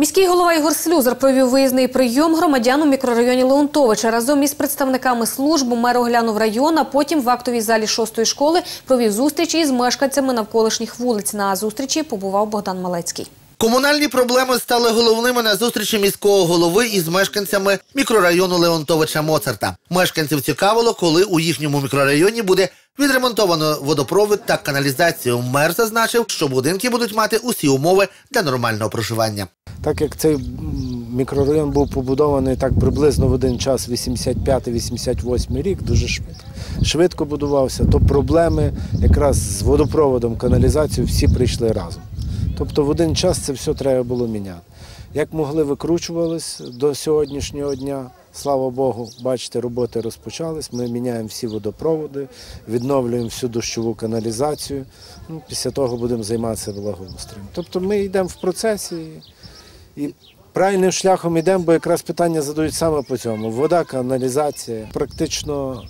Міський голова Ігор Слюзер провів виїзний прийом громадян у мікрорайоні Леонтовича. Разом із представниками служб мер оглянув район, а потім в актовій залі шостої школи провів зустрічі із мешканцями навколишніх вулиць. На зустрічі побував Богдан Малецький. Комунальні проблеми стали головними на зустрічі міського голови із мешканцями мікрорайону Леонтовича Моцарта. Мешканців цікавило, коли у їхньому мікрорайоні буде відремонтовано водопровід та каналізацію. Мер зазначив, що будинки будуть мати усі умови для нормального проживання. Так як цей мікрорайон був побудований так приблизно в один час, 85-88 рік, дуже швидко, будувався, то проблеми якраз з водопроводом, каналізацією всі прийшли разом. Тобто в один час це все треба було міняти. Як могли викручувались до сьогоднішнього дня, слава Богу, бачите, роботи розпочались. Ми міняємо всі водопроводи, відновлюємо всю дощову каналізацію. Ну, після того будемо займатися благоустроєм. Тобто ми йдемо в процесі. І правильним шляхом йдемо, бо якраз питання задають саме по цьому. Вода, каналізація. Практично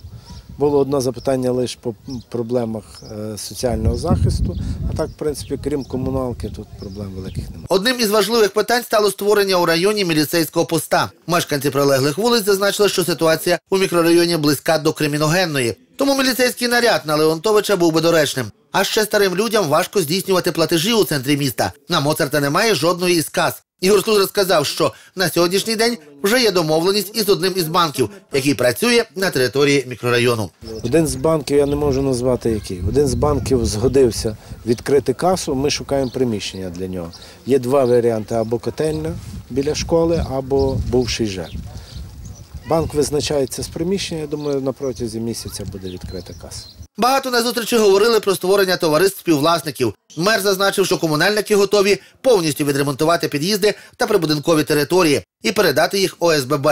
було одне запитання лише по проблемах е, соціального захисту. А так, в принципі, крім комуналки, тут проблем великих немає. Одним із важливих питань стало створення у районі міліцейського поста. Мешканці прилеглих вулиць зазначили, що ситуація у мікрорайоні близька до криміногенної. Тому міліцейський наряд на Леонтовича був би доречним. А ще старим людям важко здійснювати платежі у центрі міста. На Моцарта немає жодної із кас. Ігор Слузер сказав, що на сьогоднішній день вже є домовленість із одним із банків, який працює на території мікрорайону. Один з банків, я не можу назвати який. Один з банків згодився відкрити касу. Ми шукаємо приміщення для нього. Є два варіанти: або котельня біля школи, або бувший ЖЕК. Банк визначається з приміщення. Я думаю, на протязі місяця буде відкрита каса. Багато на зустрічі говорили про створення товариств співвласників. Мер зазначив, що комунальники готові повністю відремонтувати під'їзди та прибудинкові території і передати їх ОСББ.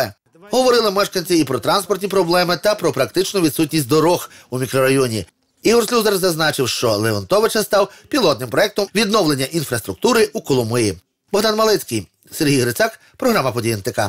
Говорили мешканці і про транспортні проблеми та про практичну відсутність дорог у мікрорайоні. Ігор Слюзер зазначив, що Леонтовича став пілотним проектом відновлення інфраструктури у Коломиї. Богдан Малецький, Сергій Грицак, програма «Події НТК».